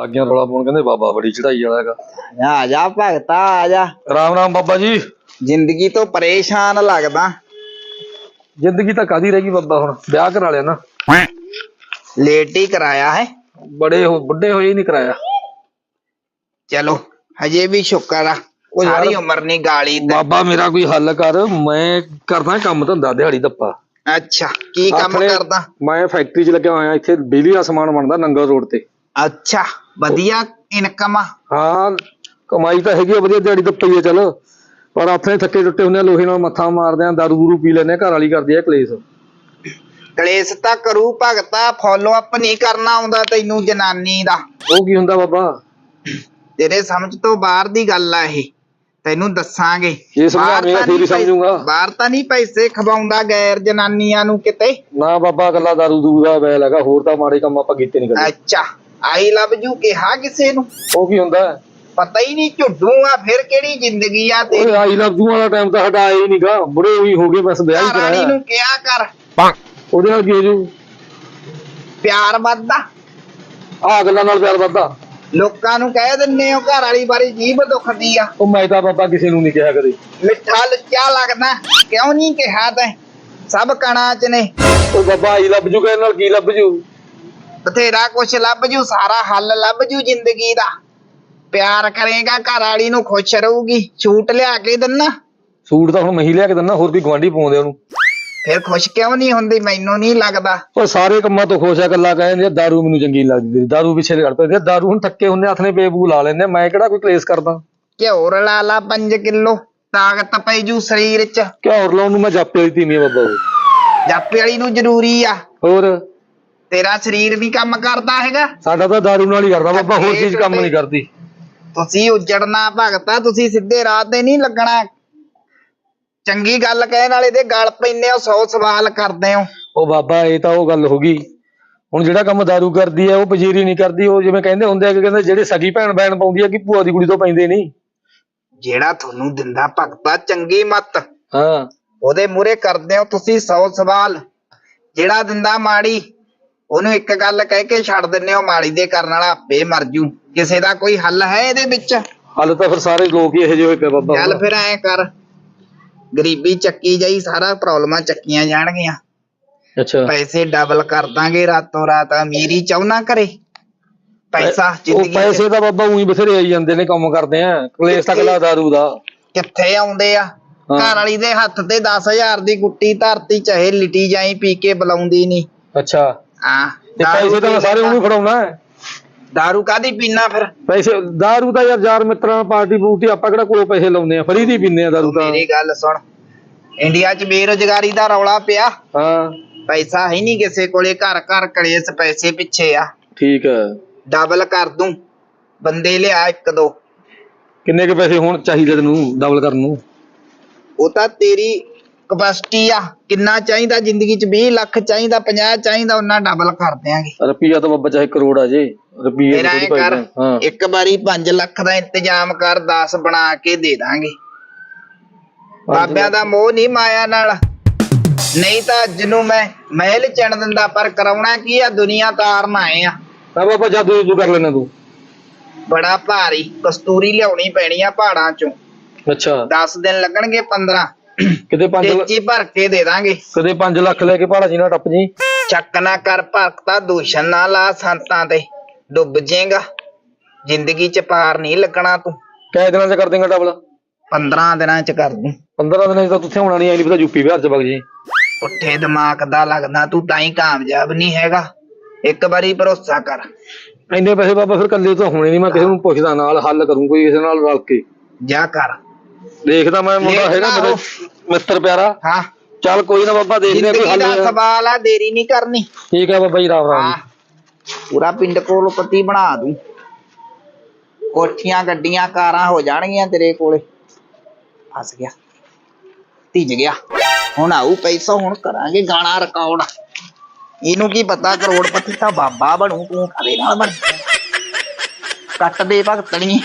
ਲੱਗਿਆ ਰੌਲਾ ਪਾਉਣ ਕਹਿੰਦੇ ਬਾਬਾ ਬੜੀ ਚੜਾਈ ਵਾਲਾ ਹੈਗਾ। ਆ ਜਾ ਭਗਤਾ ਆ ਜਾ। ਰਾਮ ਰਾਮ ਬਾਬਾ ਜੀ। ਜ਼ਿੰਦਗੀ ਤੋਂ ਪਰੇਸ਼ਾਨ ਲੱਗਦਾ। ਜ਼ਿੰਦਗੀ ਤਾਂ ਕਾਦੀ ਰਹਿ ਗਈ ਬਾਬਾ ਹੁਣ? ਵਿਆਹ ਕਰਾ ਲਿਆ ਨਾ। ਲੇਟ ਹੀ ਕਰਾਇਆ ਹੈ। ਬੜੇ ਹੋ ਬੁੱਢੇ ਹੋਏ ਹੀ ਨਹੀਂ ਕਰਾਇਆ। ਚਲੋ ਹਜੇ ਵੀ ਸ਼ੁਕਰ ਆ। ਉਹ ਯਾਰ- ਸਾਰੀ ਉਮਰ ਨਹੀਂ ਗਾਲੀ ਤੇ ਬਾਬਾ ਮੇਰਾ ਕੋਈ ਹੱਲ ਕਰ ਮੈਂ ਕਰਦਾ ਕੰਮ ਧੰਦਾ ਦਿਹਾੜੀ ਦੱਪਾ। ਅੱਛਾ ਕੀ ਕੰਮ ਆਪਣੇ- ਕਰਦਾ? ਮੈਂ ਫੈਕਟਰੀ 'ਚ ਲੱਗਿਆ ਹੋਇਆ ਇੱਥੇ ਬਿਜਲੀ ਦਾ ਸਮਾਨ ਬਣਦਾ ਨੰਗਲ ਰੋਡ ਤੇ। ਅੱਛਾ ਵਧੀਆ ਇਨਕਮ ਆ। ਹਾਂ ਕਮਾਈ ਤਾਂ ਹੈਗੀ ਆ ਵਧੀਆ ਦਿਹਾੜੀ ਦੱਪਾ ਹੀ ਆ ਚਲ। ਪਰ ਆਪਣੇ ਥੱਕੇ ਟੁੱਟੇ ਹੁੰਦੇ ਆ ਲੋਹੇ ਨਾਲ ਮੱਥਾ ਮਾਰਦੇ ਆ ਦਾਰੂ ਦੂਰੂ ਪੀ ਆ ਘਰ ਵਾਲੀ ਕਰਦੀ ਆ ਕਲੇਸ਼। ਕਲੇਸ਼ ਤਾਂ ਕਰੂ ਭਗਤਾ ਫੋਲੋ ਅਪ ਨਹੀਂ ਕਰਨਾ ਆਉਂਦਾ ਤੈਨੂੰ ਜਨਾਨੀ ਦਾ। ਉਹ ਕੀ ਹੁੰਦਾ ਬਾਬਾ? ਤੇਰੇ ਸਮਝ ਤੋਂ ਬਾਹਰ ਦੀ ਗੱਲ ਆ ਇਹ। ਤੈਨੂੰ ਦੱਸਾਂਗੇ। ਜੇ ਬਾਹਰ ਤਾਂ ਫਿਰ ਹੀ ਨਹੀਂ ਪੈ- ਸਮਝੂੰਗਾ। ਬਾਹਰ ਤਾਂ ਨਹੀਂ ਪੈਸੇ ਖਵਾਉਂਦਾ ਗੈਰ ਜਨਾਨੀਆਂ ਨੂੰ ਕਿਤੇ। ਨਾ ਬਾਬਾ ਕੱਲਾ ਦਾਰੂ ਦੂਰੂ ਦਾ ਬੈਲ ਹੈਗਾ ਹੋਰ ਤਾਂ ਮਾੜੇ ਕੰਮ ਆਪਾਂ ਕੀਤੇ ਨਹੀਂ ਕਦੇ। ਅੱਛਾ। ਆਈ ਲਵ ਯੂ ਕਿਹਾ ਕਿਸੇ ਨੂੰ? ਉਹ ਕੀ ਹੁੰਦਾ? ਪਤਾ ਹੀ ਨਹੀਂ ਝੁੱਡੂ ਆ ਫਿਰ ਕਿਹੜੀ ਜ਼ਿੰਦਗੀ ਆ ਓਏ ਤੇਰੀ ਆਈ ਲਵ ਯੂ ਵਾਲਾ ਟਾਈਮ ਤਾਂ ਸਾਡਾ ਆਇਆ ਹੀ ਨਹੀਂਗਾ ਬੁੜੇ ਹੋਈ ਹੋ ਗਏ ਬਸ ਵਿਆਹ ਹੀ ਵਾਲੀ ਕਰਾਇਆ ਨੂੰ ਕਿਹਾ ਕਰ। ਉਹਦੇ ਨਾਲ ਕੀ ਹੋ ਜੂ? ਪਿਆਰ ਵੱਧਦਾ। ਆ ਗੱਲਾਂ ਨਾਲ ਪਿਆਰ ਵੱਧਦਾ। ਲੋਕਾਂ ਨੂੰ ਕਹਿ ਦਿੰਨੇ ਹੋ ਘਰ ਵਾਲੀ ਬਾਰੇ ਜੀਭ ਦੁਖਦੀ ਆ। ਉਹ ਮੈਂ ਤਾਂ ਬਾਬਾ ਕਿਸੇ ਨੂੰ ਨਹੀਂ ਕਿਹਾ ਕਦੇ। ਮਿੱਠਾ ਲੁੱਚਾ ਲੱਗਦਾ। ਕਿਉਂ ਨਹੀਂ ਕਿਹਾ ਤੈਂ? ਸਭ ਕਣਾ ਚ ਨੇ। ਉਹ ਬਾਬਾ ਆਈ ਲਵ ਯੂ ਕਹਿਣ ਨਾਲ ਕੀ ਲੱਭ ਜੂ ਬਥੇਰਾ ਕੁਛ ਲੱਭ ਜੂ ਸਾਰਾ ਹੱਲ ਲੱਭ ਜੂ ਜ਼ਿੰਦਗੀ ਦਾ। ਪਿਆਰ ਕਰੇਗਾ ਘਰ ਵਾਲੀ ਨੂੰ ਖੁਸ਼ ਰਹੂਗੀ। ਛੂਟ ਲਿਆ ਕੇ ਦਿੰਨਾ। ਸੂਟ ਤਾਂ ਹੁਣ ਮੈਂ ਹੀ ਲਿਆ ਕੇ ਦਿੰਦਾ ਹੋਰ ਵੀ ਗਵਾਂਢੀ ਪਾਉਂਦੇ ਉਹਨੂੰ। ਫਿਰ ਖੁਸ਼ ਕਿਉਂ ਨਹੀਂ ਹੁੰਦੀ? ਮੈਨੂੰ ਨਹੀਂ ਲੱਗਦਾ। ਉਹ ਸਾਰੇ ਕੰਮਾਂ ਤੋਂ ਖੁਸ਼ ਆ ਗੱਲਾਂ ਕਹਿੰਦੇ ਆ ਦਾਰੂ ਮੈਨੂੰ ਚੰਗੀ ਨੀ ਲੱਗਦੀ ਤੇਰੀ। ਦਾਰੂ ਪਿੱਛੇ ਲੜ ਪੈਂਦੇ ਦਾਰੂ ਹੁਣ ਥੱਕੇ ਹੁੰਦੇ ਹੱਥ ਨੇ ਬੇਬੂ ਲਾ ਲੈਂਦੇ ਆ, ਮੈਂ ਕਿਹੜਾ ਕੋਈ ਕਲੇਸ਼ ਕਰਦਾ? ਘਿਓ ਰਲਾ ਲਾ 5 ਕਿਲੋ ਤਾਕਤ ਪਈ ਜੂ ਸਰੀਰ ਚ। ਘਿਓ ਲਾਉਣ ਨੂੰ ਮੈਂ ਜਾਪੇ ਵਾਲੀ ਤੀਵੀਂ ਬਾਬਾ ਉਹ। ਜਾਪੇ ਵਾਲੀ ਨੂੰ ਜ਼ਰੂਰੀ ਆ। ਹੋਰ? ਤੇਰਾ ਸਰੀਰ ਵੀ ਕੰਮ ਕਰਦਾ ਹੈਗਾ। ਸਾਡਾ ਤਾਂ ਦਾਰੂ ਨਾਲ ਹੀ ਕਰਦਾ ਬਾਬਾ ਹੋਰ ਚੀਜ਼ ਕੰਮ ਨਹੀਂ ਕਰਦੀ। ਤੁਸੀਂ ਉਜੜਨਾ ਭਗਤਾ ਤੁਸੀਂ ਸਿੱਧੇ ਰਾਹ ਤੇ ਨਹੀਂ ਲੱਗਣਾ। ਚੰਗੀ ਗੱਲ ਕਹਿਣ ਵਾਲੇ ਦੇ ਗਲ ਪੈਨੇ ਹੋ 100 ਸਵਾਲ ਕਰਦੇ ਹੋ। ਉਹ ਬਾਬਾ ਇਹ ਤਾਂ ਉਹ ਗੱਲ ਹੋ ਗਈ। ਹੁਣ ਜਿਹੜਾ ਕੰਮ ਦਾਰੂ ਕਰਦੀ ਹੈ ਉਹ ਪਜੀਰੀ ਨਹੀਂ ਕਰਦੀ ਉਹ ਜਿਵੇਂ ਕਹਿੰਦੇ ਹੁੰਦੇ ਆ ਕਿ ਕਹਿੰਦੇ ਜਿਹੜੇ ਸਗੀ ਭੈਣ ਬੈਣ ਪਾਉਂਦੀ ਆ ਕਿ ਭੂਆ ਦੀ ਕੁੜੀ ਤੋਂ ਪੈਂਦੇ ਨਹੀਂ। ਜਿਹੜਾ ਤੁਹਾਨੂੰ ਦਿੰਦਾ ਭਗਤਾ ਚੰਗੀ ਮੱਤ। ਹਾਂ। ਉਹਦੇ ਮੂਰੇ ਕਰਦੇ ਹੋ ਤੁਸੀਂ 100 ਸਵਾਲ। ਜਿਹੜਾ ਦਿੰਦਾ ਮਾੜੀ ਉਹਨੂੰ ਇੱਕ ਗੱਲ ਕਹਿ ਕੇ ਛੱਡ ਦਿੰਦੇ ਹੋ ਮਾੜੀ ਦੇ ਕਰਨ ਵਾਲਾ ਆਪੇ ਮਰ ਜੂ। ਕਿਸੇ ਦਾ ਕੋਈ ਹੱਲ ਹੈ ਇਹਦੇ ਵਿੱਚ? ਹਾਲੇ ਤਾਂ ਫਿਰ ਸਾਰੇ ਲੋਕ ਹੀ ਇਹੋ ਜਿਹੇ ਹੋਏ ਪਏ ਬਾਬਾ। ਚੱਲ ਫਿਰ ਐ ਕਰ। ਗਰੀਬੀ ਚੱਕੀ ਜਾਈ ਸਾਰਾ ਪ੍ਰੋਬਲਮਾਂ ਚੱਕੀਆਂ ਜਾਣਗੀਆਂ। ਅੱਛਾ। ਪੈਸੇ ਡਬਲ ਕਰ ਦਾਂਗੇ ਰਾਤੋਂ ਰਾਤ ਅਮੀਰੀ ਚਾਹੁੰਨਾ ਕਰੇ ਪੈਸਾ ਉਹ ਜ਼ਿੰਦਗੀ ਪੈਸੇ ਚ ਤਾਂ ਬਾਬਾ ਉਹੀ ਬਥੇਰੇ ਆਈ ਜਾਂਦੇ ਨੇ ਕੰਮ ਕਰਦੇ ਆ। ਕਲੇਸ਼ ਤੱਕ ਲਾ ਦਾਰੂ ਦਾ। ਕਿੱਥੇ ਆਉਂਦੇ ਆ? ਹਾਂ। ਘਰ ਵਾਲੀ ਦੇ ਹੱਥ ਤੇ 10000 ਦੀ ਗੁੱਟੀ ਧਰਤੀ ਚਾਹੇ ਲਿਟੀ ਜਾਈ ਪੀ ਕੇ ਬੁਲਾਉਂਦੀ ਨਹੀਂ ਅੱਛਾ। ਹਾਂ। ਤੇ ਪੈਸੇ ਤਾਂ ਸਾਰੇ ਉਹਨੂੰ ਫੜਾਉਣਾ ਹੈ। ਦਾਰੂ ਕਾਦੀ ਪੀਣਾ ਫਿਰ? ਪੈਸੇ ਦਾਰੂ ਤਾਂ ਯਾਰ ਯਾਰ ਮਿੱਤਰਾਂ ਨਾਲ ਪਾਰਟੀ ਪੂਰਟੀ ਆਪਾਂ ਕਿਹੜਾ ਕੋਲੋਂ ਪੈਸੇ ਲਾਉਂਦੇ ਆ ਫਰੀ ਦੀ ਪੀਂਦੇ ਆ ਦਾਰੂ ਤਾਂ। ਮੇਰੀ ਗੱਲ ਸੁਣ। ਇੰਡੀਆ 'ਚ ਬੇਰੁਜ਼ਗਾਰੀ ਦਾ ਰੌਲਾ ਪਿਆ। ਹਾਂ। ਪੈਸਾ ਹੈ ਨਹੀਂ ਕਿਸੇ ਕੋਲੇ ਘਰ ਘਰ ਕਲੇਸ਼ ਪੈਸੇ ਪਿੱਛੇ ਆ। ਠੀਕ ਹੈ। ਡਬਲ ਕਰ ਦੂੰ। ਬੰਦੇ ਲਿਆ ਇੱਕ ਦੋ। ਕਿੰਨੇ ਕੁ ਪੈਸੇ ਹੋਣ ਚਾਹੀਦੇ ਤੈਨੂੰ ਡਬਲ ਕਰਨ ਨੂੰ? ਉਹ ਤਾਂ ਤੇਰੀ ਕਪੈਸਿਟੀ ਆ। ਕਿੰਨਾ ਚਾਹੀਦਾ ਜ਼ਿੰਦਗੀ 'ਚ? 20 ਲੱਖ ਚਾਹੀਦਾ 50 ਚਾਹੀਦਾ ਉਹਨਾਂ ਡਬਲ ਕਰ ਦਿਆਂਗੇ। ਰੁਪਈਆ ਤਾਂ ਬਾਬਾ ਚਾਹੇ ਕਰੋੜ ਆ ਜੇ। ਰੁਪਈਏ ਫਿਰ ਐ ਕਰ ਹਾਂ। ਇੱਕ ਵਾਰੀ 5 ਲੱਖ ਦਾ ਇੰਤਜ਼ਾਮ ਕਰ 10 ਬਣਾ ਕੇ ਦੇ ਦਾਂਗੇ। ਬਾਬਿਆਂ ਦਾ ਮੋਹ ਨਹੀਂ ਮਾਇਆ ਨਾਲ। ਨਹੀਂ ਤਾਂ ਅੱਜ ਨੂੰ ਮੈਂ ਮਹਿਲ ਚਣ ਦਿੰਦਾ ਪਰ ਕਰਾਉਣਾ ਕੀ ਆ? ਦੁਨੀਆ ਤਾਰਨ ਆਏ ਆ। ਤਾਂ ਬਾਬਾ ਜਾਦੂ ਜੂ ਕਰ ਲੈਣਾ ਤੂੰ। ਬੜਾ ਭਾਰੀ ਕਸਤੂਰੀ ਲਿਆਉਣੀ ਪੈਣੀ ਆ ਪਹਾੜਾਂ ਚੋਂ। ਅੱਛਾ। 10 ਦਿਨ ਲੱਗਣਗੇ 15 ਕਿਤੇ 5 ਤੇਜੀ ਭਰ ਕੇ ਦੇ ਦਾਂਗੇ। ਕਦੇ 5 ਲੱਖ ਲੈ ਕੇ ਪਹਾੜਾ ਜੀ ਨਾ ਟੱਪ ਜੀ। ਚੱਕ ਨਾ ਕਰ ਭਗਤਾ ਦੂਸ਼ਣ ਨਾ ਲਾ ਸੰਤਾਂ ਤੇ। ਡੁੱਬ ਜਾਏਗਾ ਜ਼ਿੰਦਗੀ ਚ ਪਾਰ ਨਹੀਂ ਲੱਗਣਾ ਤੂੰ। ਕਿੰਨੇ ਦਿਨਾਂ ਚ ਕਰ ਦੇਂਗਾ ਡਬਲ 15 ਦਿਨਾਂ ਚ ਕਰ ਦੂੰ। 15 ਦਿਨਾਂ ਚ ਤਾਂ ਤੁੱਥੇ ਹੋਣਾ ਨਹੀਂ ਆਈ ਨਹੀਂ ਪਤਾ ਯੂਪੀ ਬਿਹਾਰ ਚ ਵਗ ਜੀ। ਉੱਠੇ ਦਿਮਾਗ ਦਾ ਲੱਗਦਾ ਤੂੰ ਤਾਂ ਹੀ ਕਾਮਯਾਬ ਨਹੀਂ ਹੈਗਾ। ਇੱਕ ਵਾਰੀ ਭਰੋਸਾ ਕਰ। ਇੰਨੇ ਪੈਸੇ ਬਾਬਾ ਫਿਰ ਕੱਲੇ ਤੋਂ ਹੋਣੇ ਨਹੀਂ ਮੈਂ ਕਿਸੇ ਨੂੰ ਪੁੱਛਦਾ ਨਾਲ ਹੱਲ ਕਰੂੰ ਕੋਈ ਕਿਸੇ ਨਾਲ ਰਲ ਕੇ। ਜਾ ਕਰ। ਦੇਖਦਾ ਮੈਂ ਮੁੰਡਾ ਹੈਗਾ ਮੇਰਾ ਉਹ। ਮਿੱਤਰ ਪਿਆਰਾ। ਹਾਂ। ਚੱਲ ਕੋਈ ਨਾ ਬਾਬਾ ਦੇਖਦੇ ਆ ਕੋਈ ਜ਼ਿੰਦਗੀ ਹੱਲ ਦਾ ਸਵਾਲ ਆ ਦੇਰੀ ਨਹੀਂ ਕਰਨੀ। ਠੀਕ ਹੈ ਬਾਬਾ ਜੀ ਰਾਮ ਰਾਮ। ਹਾਂ। ਪੂਰਾ ਪਿੰਡ ਕੋਲਪਤੀ ਬਣਾ ਦੂੰ। ਕੋਠੀਆਂ ਗੱਡੀਆਂ ਕਾਰਾਂ ਹੋ ਜਾਣਗੀਆਂ ਤੇਰੇ ਕੋਲੇ। ਫਸ ਗਿਆ। ਧਿਜ ਗਿਆ। ਹੁਣ ਆਊ ਪੈਸਾ ਹੁਣ ਕਰਾਂਗੇ ਗਾਣਾ ਰਿਕਾਰਡ ਇਹਨੂੰ ਕੀ ਪਤਾ ਕਰੋੜਪਤੀ ਤਾਂ ਬਾਬਾ ਬਣੂ ਤੂੰ ਕਦੇ ਨਾਲ ਬਣ? ਕੱਟ ਦੇ ਭਗਤਣੀ।